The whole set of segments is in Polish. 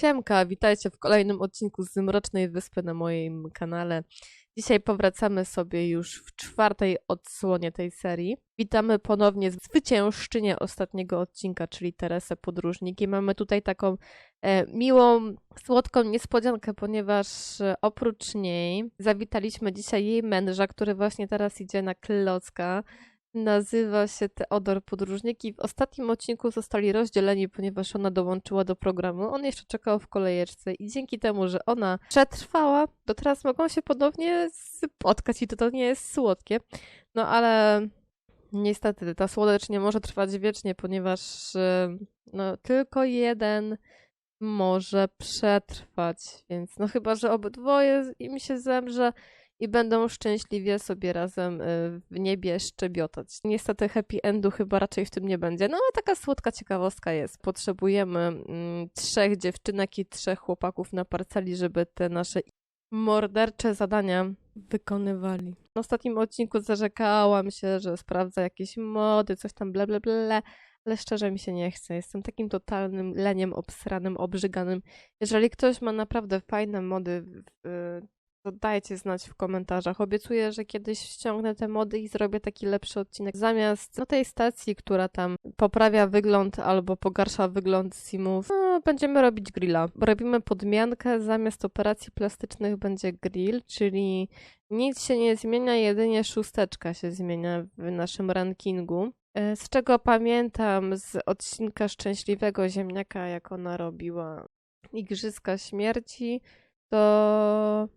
Siemka, witajcie w kolejnym odcinku z Mrocznej Wyspy na moim kanale. Dzisiaj powracamy sobie już w czwartej odsłonie tej serii. Witamy ponownie zwyciężczynię ostatniego odcinka, czyli Teresę Podróżnik. I mamy tutaj taką e, miłą, słodką niespodziankę, ponieważ e, oprócz niej zawitaliśmy dzisiaj jej męża, który właśnie teraz idzie na Klocka. Nazywa się Teodor Podróżnik i w ostatnim odcinku zostali rozdzieleni, ponieważ ona dołączyła do programu. On jeszcze czekał w kolejeczce i dzięki temu, że ona przetrwała, to teraz mogą się ponownie spotkać i to, to nie jest słodkie. No ale niestety ta słodecz nie może trwać wiecznie, ponieważ e, no, tylko jeden może przetrwać, więc no chyba, że obydwoje im się zemrze, i będą szczęśliwie sobie razem y, w niebie szczebiotać. Niestety happy endu chyba raczej w tym nie będzie, no ale taka słodka ciekawostka jest. Potrzebujemy mm, trzech dziewczynek i trzech chłopaków na parceli, żeby te nasze mordercze zadania wykonywali. W ostatnim odcinku zarzekałam się, że sprawdza jakieś mody, coś tam ble ble ble, ale szczerze mi się nie chce. Jestem takim totalnym leniem obsranym, obrzyganym. Jeżeli ktoś ma naprawdę fajne mody to dajcie znać w komentarzach. Obiecuję, że kiedyś ściągnę te mody i zrobię taki lepszy odcinek. Zamiast no, tej stacji, która tam poprawia wygląd albo pogarsza wygląd simów, no, będziemy robić grilla. Robimy podmiankę, zamiast operacji plastycznych będzie grill, czyli nic się nie zmienia, jedynie szósteczka się zmienia w naszym rankingu. E, z czego pamiętam z odcinka Szczęśliwego Ziemniaka, jak ona robiła Igrzyska Śmierci, to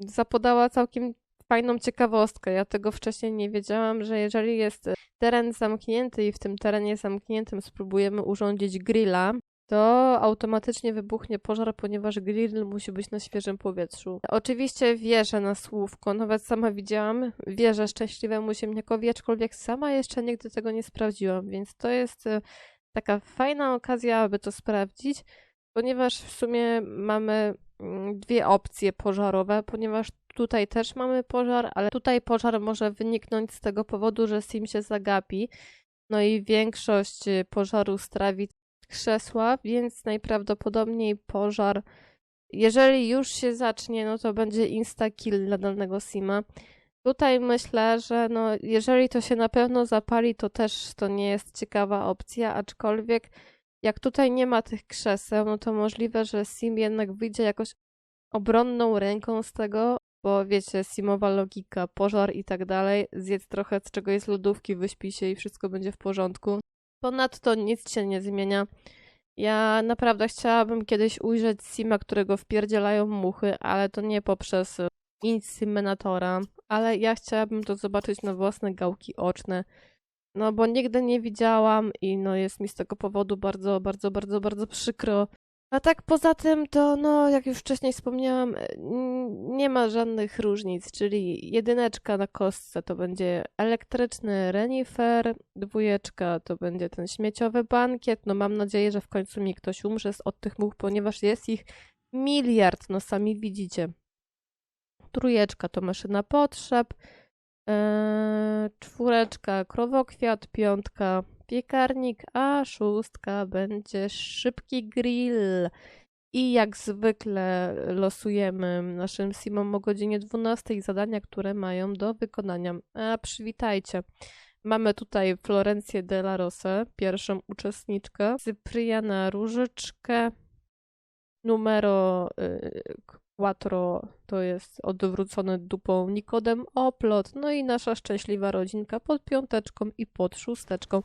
zapodała całkiem fajną ciekawostkę. Ja tego wcześniej nie wiedziałam, że jeżeli jest teren zamknięty i w tym terenie zamkniętym spróbujemy urządzić grilla, to automatycznie wybuchnie pożar, ponieważ grill musi być na świeżym powietrzu. Oczywiście wierzę na słówko, nawet sama widziałam, wierzę szczęśliwemu ziemniakowi, aczkolwiek sama jeszcze nigdy tego nie sprawdziłam, więc to jest e, taka fajna okazja, aby to sprawdzić, ponieważ w sumie mamy Mm, dwie opcje pożarowe, ponieważ tutaj też mamy pożar, ale tutaj pożar może wyniknąć z tego powodu, że Sim się zagapi. No i większość y, pożaru strawi krzesła, więc najprawdopodobniej pożar, jeżeli już się zacznie, no to będzie insta-kill dla danego Sima. Tutaj myślę, że no, jeżeli to się na pewno zapali, to też to nie jest ciekawa opcja, aczkolwiek jak tutaj nie ma tych krzeseł, no to możliwe, że Sim jednak wyjdzie jakoś obronną ręką z tego, bo wiecie, Simowa logika, pożar i tak dalej, zjedz trochę z czego jest lodówki, wyśpi się i wszystko będzie w porządku. Ponadto nic się nie zmienia. Ja naprawdę chciałabym kiedyś ujrzeć Sima, którego wpierdzielają muchy, ale to nie poprzez inseminatora, ale ja chciałabym to zobaczyć na własne gałki oczne. No bo nigdy nie widziałam i no jest mi z tego powodu bardzo, bardzo, bardzo, bardzo przykro. A tak poza tym to, no jak już wcześniej wspomniałam, e, nie ma żadnych różnic, czyli jedyneczka na kostce to będzie elektryczny renifer, dwójeczka to będzie ten śmieciowy bankiet. No mam nadzieję, że w końcu mi ktoś umrze od tych much, ponieważ jest ich miliard, no sami widzicie. Trójeczka to maszyna potrzeb, Eee, czwóreczka krowokwiat, piątka piekarnik, a szóstka będzie szybki grill. I jak zwykle losujemy naszym simom o godzinie 12 zadania, które mają do wykonania. A przywitajcie. Mamy tutaj Florencję de la Rose, pierwszą uczestniczkę, Cypriana Różyczkę, numero y, Quattro to jest odwrócony dupą Nikodem Oplot, no i nasza szczęśliwa rodzinka pod piąteczką i pod szósteczką.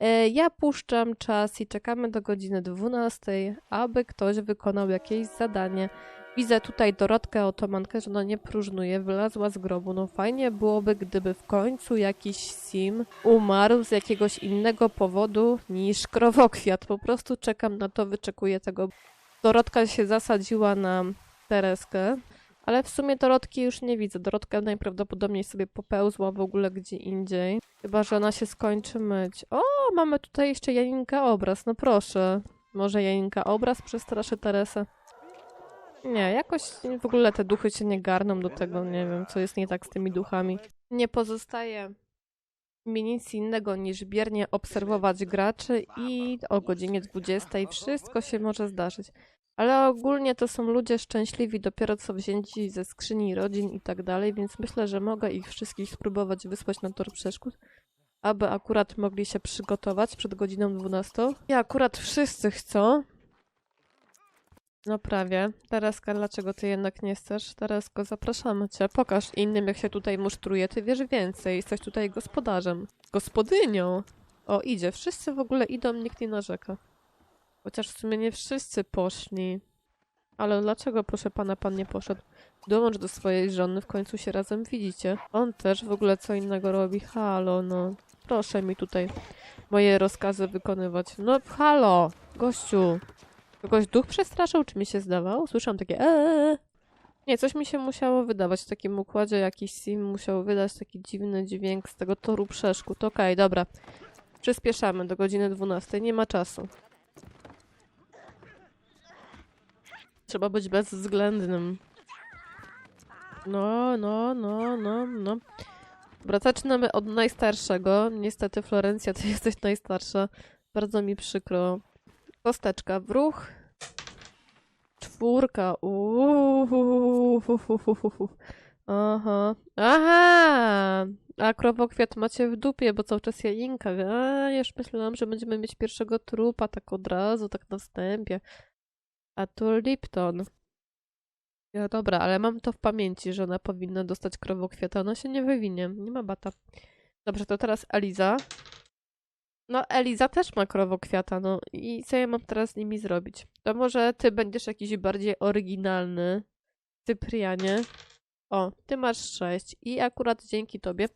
E, ja puszczam czas i czekamy do godziny 12, aby ktoś wykonał jakieś zadanie. Widzę tutaj Dorotkę Otomankę, że ona nie próżnuje, wylazła z grobu. No fajnie byłoby, gdyby w końcu jakiś sim umarł z jakiegoś innego powodu niż krowokwiat. Po prostu czekam na to, wyczekuję tego. Dorotka się zasadziła na Tereskę. Ale w sumie Dorotki już nie widzę. Dorotka najprawdopodobniej sobie popełzła w ogóle gdzie indziej. Chyba, że ona się skończy myć. O, mamy tutaj jeszcze Janinka obraz. No proszę. Może Janinka obraz przestraszy Teresę? Nie, jakoś w ogóle te duchy się nie garną do tego. Nie wiem, co jest nie tak z tymi duchami. Nie pozostaje mi nic innego niż biernie obserwować graczy i o godzinie 20 wszystko się może zdarzyć. Ale ogólnie to są ludzie szczęśliwi, dopiero co wzięci ze skrzyni rodzin i tak dalej, więc myślę, że mogę ich wszystkich spróbować wysłać na tor przeszkód, aby akurat mogli się przygotować przed godziną 12. I akurat wszyscy chcą. No prawie. Teraz, Karl, dlaczego ty jednak nie chcesz? Teraz go zapraszamy cię. Pokaż innym, jak się tutaj musztruje. Ty wiesz więcej. Jesteś tutaj gospodarzem. Gospodynią. O, idzie. Wszyscy w ogóle idą, nikt nie narzeka. Chociaż w sumie nie wszyscy poszli. Ale dlaczego, proszę pana, pan nie poszedł? Dołącz do swojej żony, w końcu się razem widzicie. On też w ogóle co innego robi. Halo, no. Proszę mi tutaj moje rozkazy wykonywać. No, halo, gościu. Kogoś duch przestraszył, czy mi się zdawało? Słyszałam takie eee. Nie, coś mi się musiało wydawać w takim układzie. Jakiś sim musiał wydać taki dziwny dźwięk z tego toru przeszkód. Okej, dobra. Przyspieszamy do godziny 12. Nie ma czasu. Trzeba być bezwzględnym. No, no, no, no, no. Dobra, zaczynamy od najstarszego. Niestety, Florencja, ty jesteś najstarsza. Bardzo mi przykro. Kosteczka w ruch. Czwórka. Uuu. Aha. Aha! A krowokwiat macie w dupie, bo cały czas jajinka. A, już myślałam, że będziemy mieć pierwszego trupa tak od razu, tak na wstępie. A tu Lipton. Ja, dobra, ale mam to w pamięci, że ona powinna dostać krowokwiata. Ona się nie wywinie. Nie ma bata. Dobrze, to teraz Eliza. No, Eliza też ma krowokwiata, no i co ja mam teraz z nimi zrobić? To może ty będziesz jakiś bardziej oryginalny, Cyprianie. O, ty masz sześć i akurat dzięki tobie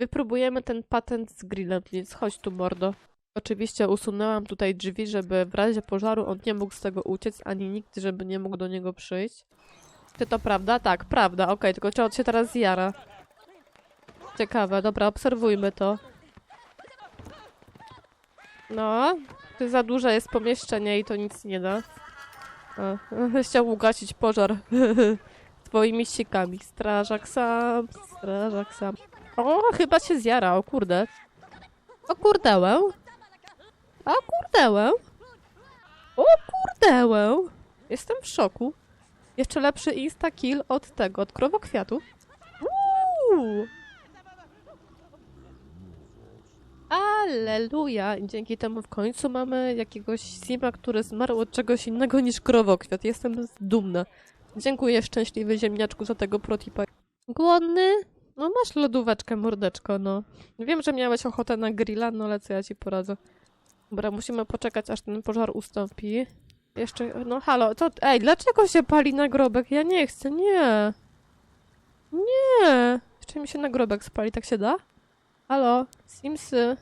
wypróbujemy ten patent z grillem, więc chodź tu, mordo. Oczywiście usunęłam tutaj drzwi, żeby w razie pożaru on nie mógł z tego uciec, ani nikt, żeby nie mógł do niego przyjść. Czy to prawda? Tak, prawda, okej, tylko czy on się teraz zjara? Ciekawe, dobra, obserwujmy to. No, ty za duże jest pomieszczenie i to nic nie da. A, chciał ugasić pożar twoimi ściekami. Strażak sam, strażak sam. O, chyba się zjara, o kurde. O kurdełę. O kurdełę. O kurdełę. Jestem w szoku. Jeszcze lepszy insta-kill od tego, od krowokwiatu. Uuu. Aleluja! Dzięki temu w końcu mamy jakiegoś sima, który zmarł od czegoś innego niż krowokwiat. Jestem dumna. Dziękuję szczęśliwy ziemniaczku za tego protipa. Głodny? No masz lodóweczkę, mordeczko, no. Wiem, że miałeś ochotę na grilla, no ale co ja ci poradzę. Dobra, musimy poczekać, aż ten pożar ustąpi. Jeszcze, no halo, to, ej, dlaczego się pali nagrobek? Ja nie chcę, nie. Nie. Jeszcze mi się nagrobek spali, tak się da? Halo, Simsy.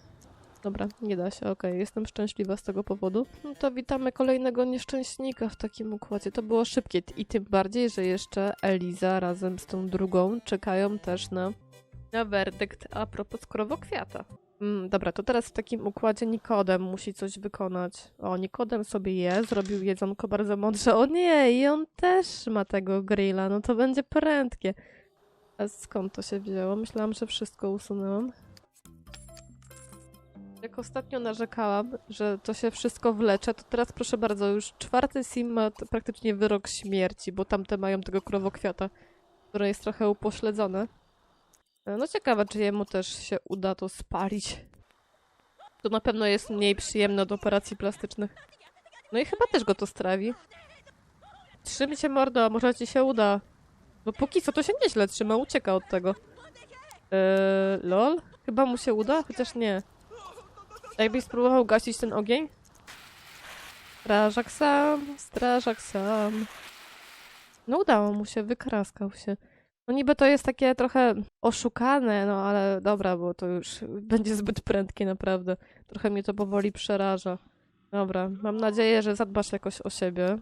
Dobra, nie da się, okej, jestem szczęśliwa z tego powodu. No to witamy kolejnego nieszczęśnika w takim układzie. To było szybkie i tym bardziej, że jeszcze Eliza razem z tą drugą czekają też na, na werdykt a propos krowokwiata. Mm, dobra, to teraz w takim układzie Nikodem musi coś wykonać. O, Nikodem sobie je, zrobił jedzonko bardzo mądrze. O nie, i on też ma tego grilla, no to będzie prędkie. A skąd to się wzięło? Myślałam, że wszystko usunęłam. Jak ostatnio narzekałam, że to się wszystko wlecze, to teraz proszę bardzo, już czwarty sim ma praktycznie wyrok śmierci, bo tamte mają tego krowokwiata, które jest trochę upośledzone. No ciekawe, czy jemu też się uda to spalić. To na pewno jest mniej przyjemne od operacji plastycznych. No i chyba też go to strawi. Trzym się mordo, może ci się uda. No póki co to się nieźle trzyma, ucieka od tego. Eee, lol? Chyba mu się uda? Chociaż nie. Jakbyś spróbował gasić ten ogień? Strażak sam, strażak sam. No udało mu się, wykraskał się. No niby to jest takie trochę oszukane, no ale dobra, bo to już będzie zbyt prędkie naprawdę. Trochę mnie to powoli przeraża. Dobra, mam nadzieję, że zadbasz jakoś o siebie.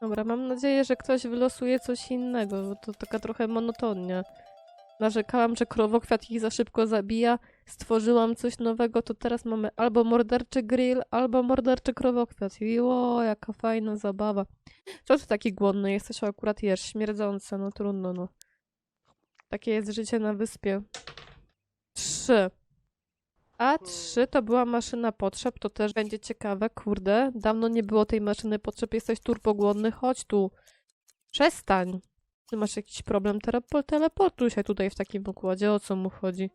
Dobra, mam nadzieję, że ktoś wylosuje coś innego, bo to taka trochę monotonia. Narzekałam, że krowokwiat ich za szybko zabija, stworzyłam coś nowego, to teraz mamy albo morderczy grill, albo morderczy krowokwiat. I o, jaka fajna zabawa. Co ty taki głodny jesteś, o akurat jesz, śmierdzące, no trudno, no. Takie jest życie na wyspie. Trzy. A trzy to była maszyna potrzeb, to też będzie ciekawe. Kurde, dawno nie było tej maszyny potrzeb, jesteś turbogłodny, chodź tu. Przestań. Ty masz jakiś problem, Telepol teleportuj się tutaj w takim układzie, o co mu chodzi?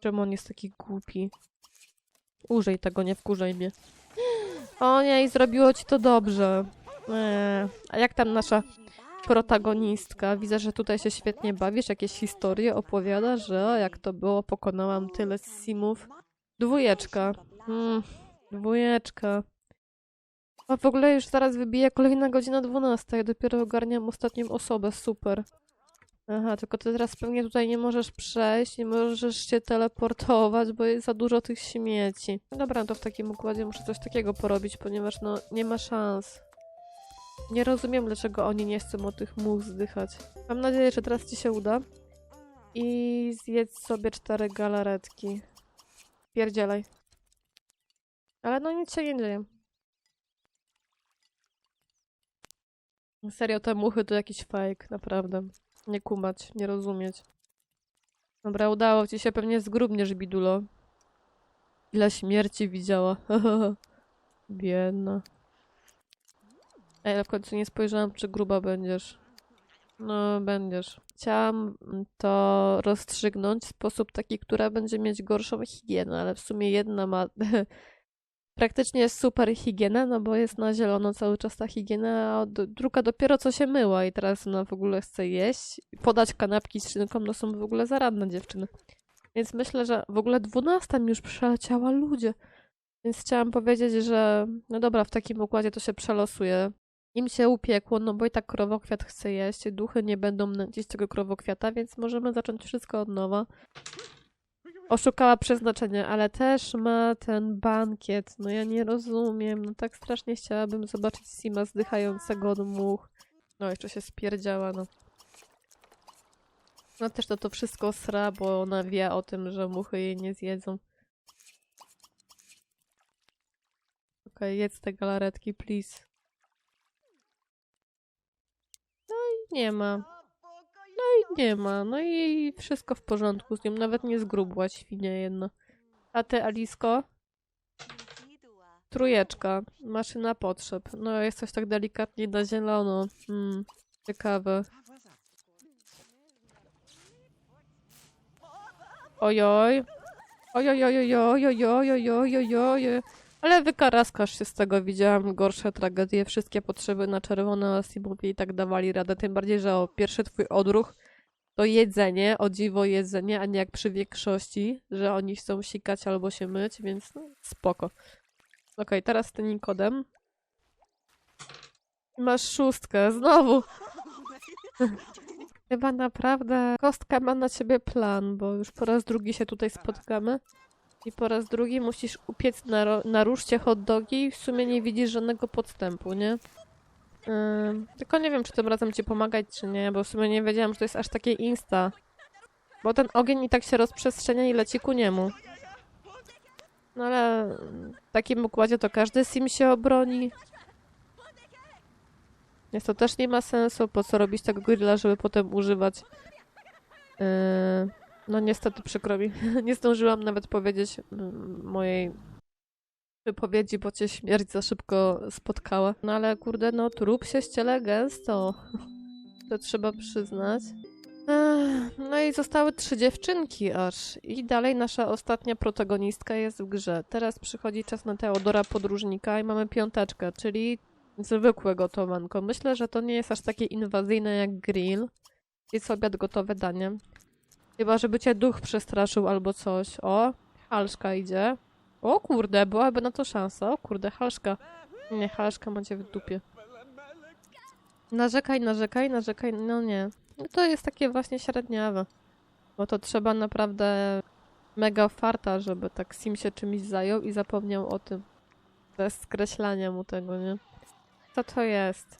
Czemu on jest taki głupi? Użyj tego, nie wkurzaj mnie. O nie, i zrobiło ci to dobrze. Eee, a jak tam nasza protagonistka? Widzę, że tutaj się świetnie bawisz, jakieś historie opowiada, że jak to było, pokonałam tyle simów. Dwójeczka. Mm, dwójeczka. A w ogóle już zaraz wybije kolejna godzina 12. Ja dopiero ogarniam ostatnią osobę. Super. Aha, tylko ty teraz pewnie tutaj nie możesz przejść, nie możesz się teleportować, bo jest za dużo tych śmieci. Dobra, to w takim układzie muszę coś takiego porobić, ponieważ no nie ma szans. Nie rozumiem, dlaczego oni nie chcą o tych much zdychać. Mam nadzieję, że teraz ci się uda. I zjedz sobie cztery galaretki. Pierdzielaj. Ale no nic się nie dzieje. Serio, te muchy to jakiś fake, naprawdę. Nie kumać, nie rozumieć. Dobra, udało ci się, pewnie zgrubniesz, bidulo. Ile śmierci widziała. Biedna. Ej, ale w końcu nie spojrzałam, czy gruba będziesz. No, będziesz. Chciałam to rozstrzygnąć w sposób taki, która będzie mieć gorszą higienę, ale w sumie jedna ma praktycznie jest super higiena, no bo jest na zielono cały czas ta higiena, a druga dopiero co się myła i teraz ona w ogóle chce jeść. Podać kanapki z szynką, no są w ogóle zaradne dziewczyny. Więc myślę, że w ogóle dwunasta mi już przeleciała ludzie. Więc chciałam powiedzieć, że no dobra, w takim układzie to się przelosuje. Im się upiekło, no bo i tak krowokwiat chce jeść, duchy nie będą nęcić tego krowokwiata, więc możemy zacząć wszystko od nowa. Oszukała przeznaczenie, ale też ma ten bankiet. No ja nie rozumiem. No tak strasznie chciałabym zobaczyć Sima zdychającego od much. No jeszcze się spierdziała, no. No też to to wszystko sra, bo ona wie o tym, że muchy jej nie zjedzą. Okej, jedz te galaretki, please. nie ma. No i nie ma. No i wszystko w porządku z nią. Nawet nie zgrubła świnia jedna. A ty, Alisko? Trujeczka. Maszyna potrzeb. No, jest coś tak delikatnie na zielono. Hmm, ciekawe. Ojoj. Ojoj, ojoj, ojoj, ojoj, ojoj, ojoj, ojoj. Ale wykaraskasz się z tego, widziałam gorsze tragedie, wszystkie potrzeby na czerwono, a Simowie i tak dawali radę, tym bardziej, że o pierwszy twój odruch to jedzenie, o dziwo jedzenie, a nie jak przy większości, że oni chcą sikać albo się myć, więc no, spoko. Okej, teraz ten Nikodem. Masz szóstkę, znowu! Chyba naprawdę kostka ma na ciebie plan, bo już po raz drugi się tutaj spotkamy. I po raz drugi musisz upiec na, na ruszcie hot dogi i w sumie nie widzisz żadnego podstępu, nie? Ym, tylko nie wiem, czy tym razem ci pomagać, czy nie, bo w sumie nie wiedziałam, że to jest aż takie insta. Bo ten ogień i tak się rozprzestrzenia i leci ku niemu. No ale w takim układzie to każdy sim się obroni. Więc to też nie ma sensu, po co robić tego grilla, żeby potem używać. Yy, no niestety przykro mi. Nie zdążyłam nawet powiedzieć mm, mojej wypowiedzi, bo cię śmierć za szybko spotkała. No ale kurde, no trup się ściele gęsto. To trzeba przyznać. No i zostały trzy dziewczynki aż. I dalej nasza ostatnia protagonistka jest w grze. Teraz przychodzi czas na Teodora Podróżnika i mamy piąteczkę, czyli zwykłe gotowanko. Myślę, że to nie jest aż takie inwazyjne jak grill. Jest obiad gotowe danie. Chyba, żeby cię duch przestraszył albo coś. O, halszka idzie. O kurde, byłaby na to szansa. O kurde, halszka. Nie, halszka macie w dupie. Narzekaj, narzekaj, narzekaj. No nie. No to jest takie właśnie średniawe. Bo to trzeba naprawdę mega farta, żeby tak Sim się czymś zajął i zapomniał o tym. Bez skreślania mu tego, nie? Co to jest?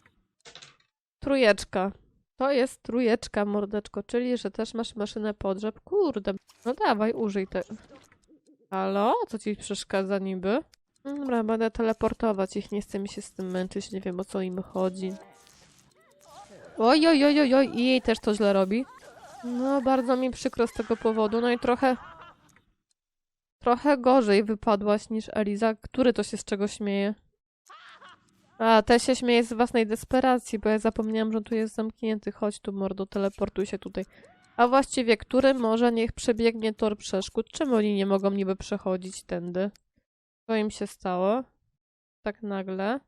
Trójeczka. To jest trójeczka, mordeczko, czyli, że też masz maszynę podrzeb. Kurde. No dawaj, użyj te... Halo? Co ci przeszkadza niby? Dobra, będę teleportować ich, nie chce mi się z tym męczyć, nie wiem o co im chodzi. Oj, oj, oj, oj, oj, i jej też to źle robi. No, bardzo mi przykro z tego powodu, no i trochę... Trochę gorzej wypadłaś niż Eliza. Który to się z czego śmieje? A, te się śmieje z własnej desperacji, bo ja zapomniałam, że tu jest zamknięty. Chodź tu, mordo, teleportuj się tutaj. A właściwie, który może niech przebiegnie tor przeszkód? Czemu oni nie mogą niby przechodzić tędy? Co im się stało? Tak nagle.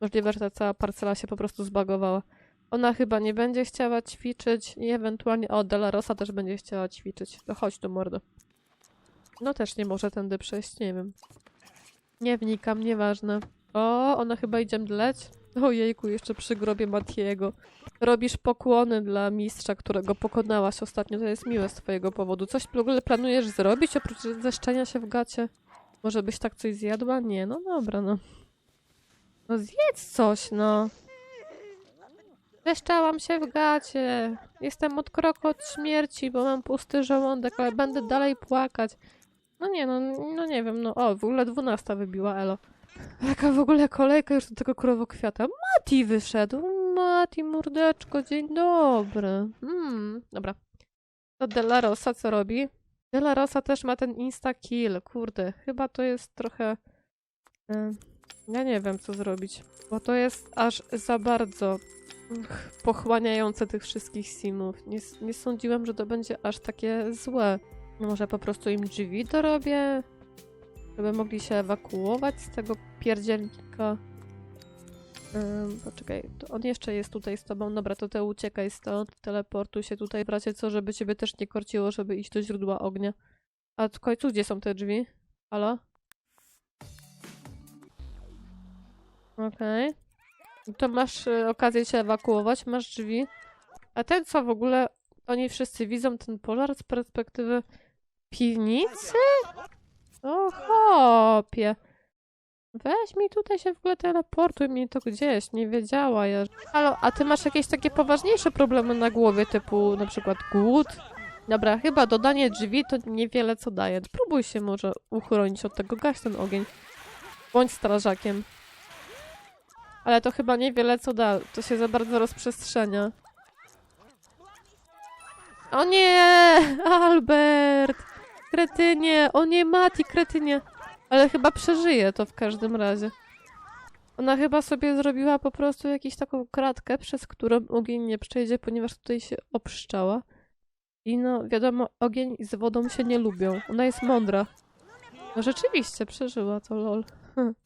Możliwe, że ta cała parcela się po prostu zbagowała. Ona chyba nie będzie chciała ćwiczyć i ewentualnie... O, Delarosa też będzie chciała ćwiczyć. To chodź tu, mordo. No też nie może tędy przejść, nie wiem. Nie wnikam, nieważne. O, ona chyba idzie mdleć. Ojejku, jeszcze przy grobie Matiego. Robisz pokłony dla mistrza, którego pokonałaś ostatnio. To jest miłe z twojego powodu. Coś w ogóle planujesz zrobić oprócz zeszczenia się w gacie? Może byś tak coś zjadła? Nie, no dobra, no. No zjedz coś, no. Zeszczałam się w gacie. Jestem od kroku od śmierci, bo mam pusty żołądek, ale będę dalej płakać. No nie, no, no nie wiem, no o, w ogóle dwunasta wybiła, elo. Jaka w ogóle kolejka już do tego krowokwiata. Mati wyszedł. Mati, mordeczko, dzień dobry. Hmm, dobra. To Della Rosa co robi? Della Rosa też ma ten insta-kill. Kurde, chyba to jest trochę... e, ja nie wiem, co zrobić. Bo to jest aż za bardzo ch, pochłaniające tych wszystkich simów. Nie, nie sądziłam, że to będzie aż takie złe. Może po prostu im drzwi dorobię? Żeby mogli się ewakuować z tego pierdzielnika. Ym, poczekaj, to on jeszcze jest tutaj z tobą. Dobra, to te uciekaj stąd, teleportuj się tutaj w razie co, żeby ciebie też nie korciło, żeby iść do źródła ognia. A w końcu gdzie są te drzwi? Halo? Okej. To masz y, okazję się ewakuować, masz drzwi. A ten co w ogóle, oni wszyscy widzą ten pożar z perspektywy piwnicy? O chopie. Weź mi tutaj się w ogóle teleportuj mi to gdzieś, nie wiedziała ja. Halo, a ty masz jakieś takie poważniejsze problemy na głowie, typu na przykład głód? Dobra, chyba dodanie drzwi to niewiele co daje. Spróbuj się może uchronić od tego, gaś ten ogień. Bądź strażakiem. Ale to chyba niewiele co da, to się za bardzo rozprzestrzenia. O nie! Albert! Kretynie! O nie, Mati, kretynie! Ale chyba przeżyje to w każdym razie. Ona chyba sobie zrobiła po prostu jakąś taką kratkę, przez którą ogień nie przejdzie, ponieważ tutaj się opszczała. I no, wiadomo, ogień z wodą się nie lubią. Ona jest mądra. No rzeczywiście, przeżyła to, lol.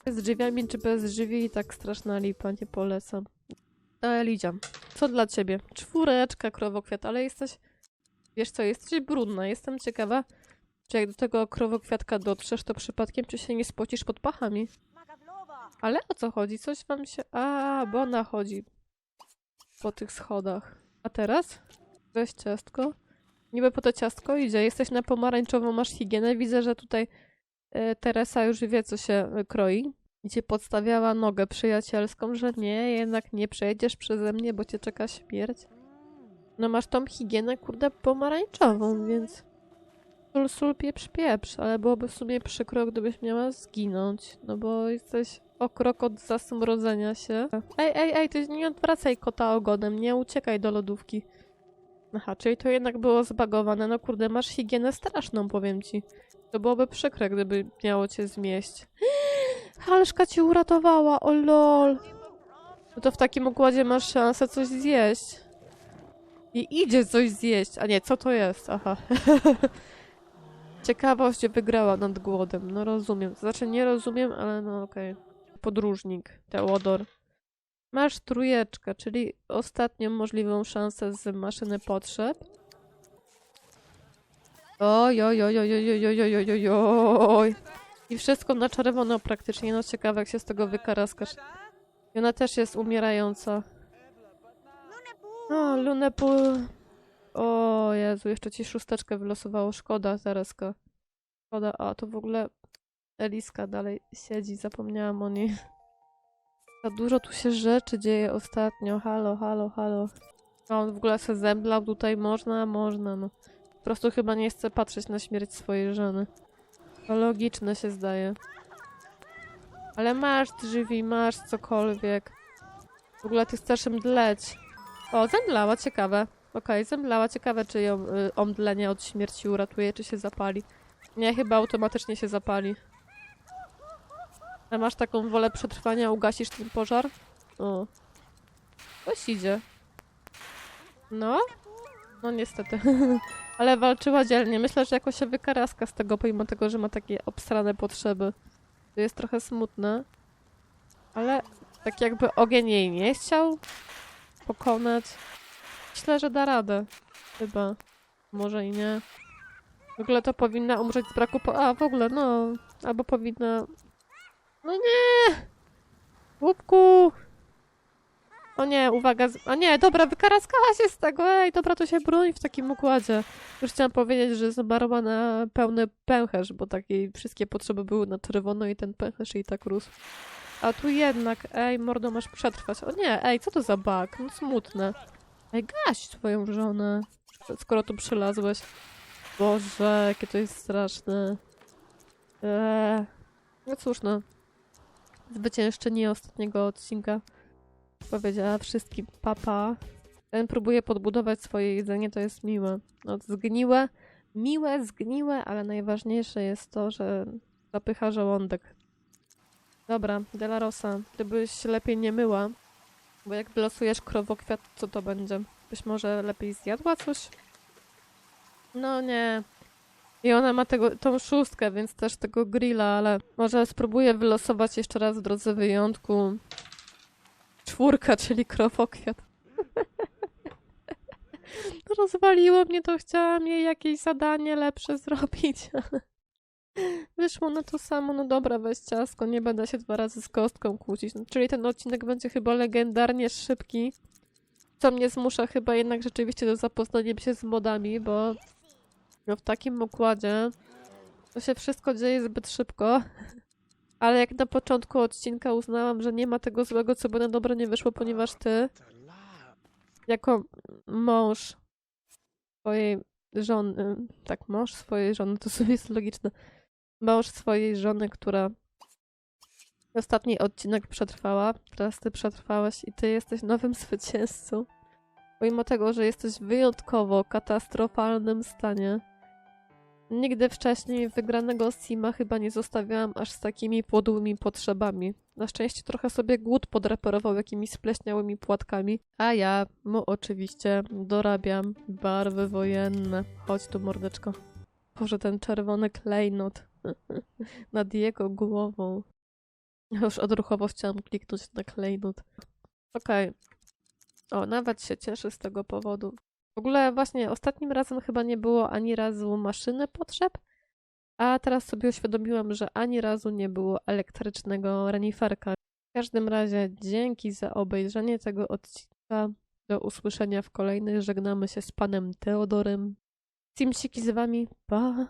Z drzwiami czy bez drzwi i tak straszna lipa, nie polecam. No, Elidzia, co dla ciebie? Czwóreczka, krowokwiat, ale jesteś... Wiesz co, jesteś brudna. Jestem ciekawa, czy jak do tego krowokwiatka dotrzesz, to przypadkiem czy się nie spocisz pod pachami. Ale o co chodzi? Coś wam się... A, bo ona chodzi po tych schodach. A teraz? Weź ciastko. Niby po to ciastko idzie. Jesteś na pomarańczową, masz higienę. Widzę, że tutaj e, Teresa już wie, co się e, kroi. I ci podstawiała nogę przyjacielską, że nie, jednak nie przejdziesz przeze mnie, bo cię czeka śmierć. No masz tą higienę, kurde, pomarańczową, więc... Sól, sól, pieprz, pieprz, ale byłoby w sumie przykro, gdybyś miała zginąć, no bo jesteś o krok od zasmrodzenia się. Ej, ej, ej, ty nie odwracaj kota ogonem, nie uciekaj do lodówki. Aha, czyli to jednak było zbagowane, no kurde, masz higienę straszną, powiem ci. To byłoby przykre, gdyby miało cię zmieść. Halszka cię uratowała, o lol. No to w takim układzie masz szansę coś zjeść. I idzie coś zjeść, a nie, co to jest? Aha. Ciekawość wygrała nad głodem. No rozumiem. Znaczy nie rozumiem, ale no okej. Podróżnik, Teodor. Masz trójeczkę, czyli ostatnią możliwą szansę z maszyny potrzeb. Oj, oj, oj, oj, oj, oj, oj, oj. I wszystko na czerwono praktycznie. No ciekawe, jak się z tego wykaraskasz. I ona też jest umierająca. O, Lunepu. O Jezu, jeszcze ci szósteczkę wylosowało. Szkoda, Tereska. Szkoda. A, to w ogóle Eliska dalej siedzi. Zapomniałam o niej. Za dużo tu się rzeczy dzieje ostatnio. Halo, halo, halo. A on w ogóle se zemdlał tutaj. Można, można, no. Po prostu chyba nie chce patrzeć na śmierć swojej żony. To logiczne się zdaje. Ale masz drzwi, masz cokolwiek. W ogóle ty chcesz mdleć. O, zemdlała, ciekawe. Okej, zemdlała, ciekawe czy ją y, omdlenie od śmierci uratuje, czy się zapali. Nie, chyba automatycznie się zapali. A masz taką wolę przetrwania, ugasisz ten pożar? O. Ktoś idzie. No? No niestety. Ale walczyła dzielnie. Myślę, że jakoś się wykaraska z tego, pomimo tego, że ma takie obstrane potrzeby. To jest trochę smutne. Ale tak jakby ogień jej nie chciał pokonać. Myślę, że da radę. Chyba. Może i nie. W ogóle to powinna umrzeć z braku po... A, w ogóle, no. Albo powinna... No nie! Łupku! O nie, uwaga. Z... A nie, dobra, wykaraskała się z tego. Ej, dobra, to się broni w takim układzie. Już chciałam powiedzieć, że zmarła na pełny pęcherz, bo takiej wszystkie potrzeby były na czerwono i ten pęcherz jej tak rósł. A tu jednak, ej, mordo, masz przetrwać. O nie, ej, co to za bug? No smutne. Ej, gaś swoją żonę, skoro tu przylazłeś. Boże, jakie to jest straszne. Eee. No cóż, no. Zwyciężczyni ostatniego odcinka powiedziała wszystkim papa. Ten próbuje podbudować swoje jedzenie, to jest miłe. No, zgniłe, miłe, zgniłe, ale najważniejsze jest to, że zapycha żołądek. Dobra, Delarosa, gdybyś lepiej nie myła, bo jak wylosujesz krowokwiat, co to będzie? Byś może lepiej zjadła coś? No nie. I ona ma tego, tą szóstkę, więc też tego grilla, ale może spróbuję wylosować jeszcze raz w drodze wyjątku czwórka, czyli krowokwiat. Rozwaliło mnie to, chciałam jej jakieś zadanie lepsze zrobić. Wyszło na to samo, no dobra, weź ciasko, nie będę się dwa razy z kostką kłócić. No, czyli ten odcinek będzie chyba legendarnie szybki, co mnie zmusza chyba jednak rzeczywiście do zapoznania się z modami, bo no, w takim układzie to się wszystko dzieje zbyt szybko. Ale jak na początku odcinka uznałam, że nie ma tego złego, co by na dobre nie wyszło, ponieważ ty, jako mąż swojej żony, tak, mąż swojej żony, to sobie jest logiczne, mąż swojej żony, która ostatni odcinek przetrwała, teraz ty przetrwałeś i ty jesteś nowym zwycięzcą. Pomimo tego, że jesteś w wyjątkowo katastrofalnym stanie, Nigdy wcześniej wygranego Sima chyba nie zostawiałam aż z takimi podłymi potrzebami. Na szczęście trochę sobie głód podreperował jakimiś spleśniałymi płatkami, a ja mu oczywiście dorabiam barwy wojenne. Chodź tu, mordeczko. Boże, ten czerwony klejnot nad jego głową. Już odruchowo chciałam kliknąć na klejnot. Okej. O, nawet się cieszę z tego powodu. W ogóle właśnie ostatnim razem chyba nie było ani razu maszyny potrzeb, a teraz sobie uświadomiłam, że ani razu nie było elektrycznego reniferka. W każdym razie dzięki za obejrzenie tego odcinka. Do usłyszenia w kolejnych. Żegnamy się z panem Teodorem. Simsiki z wami. Pa!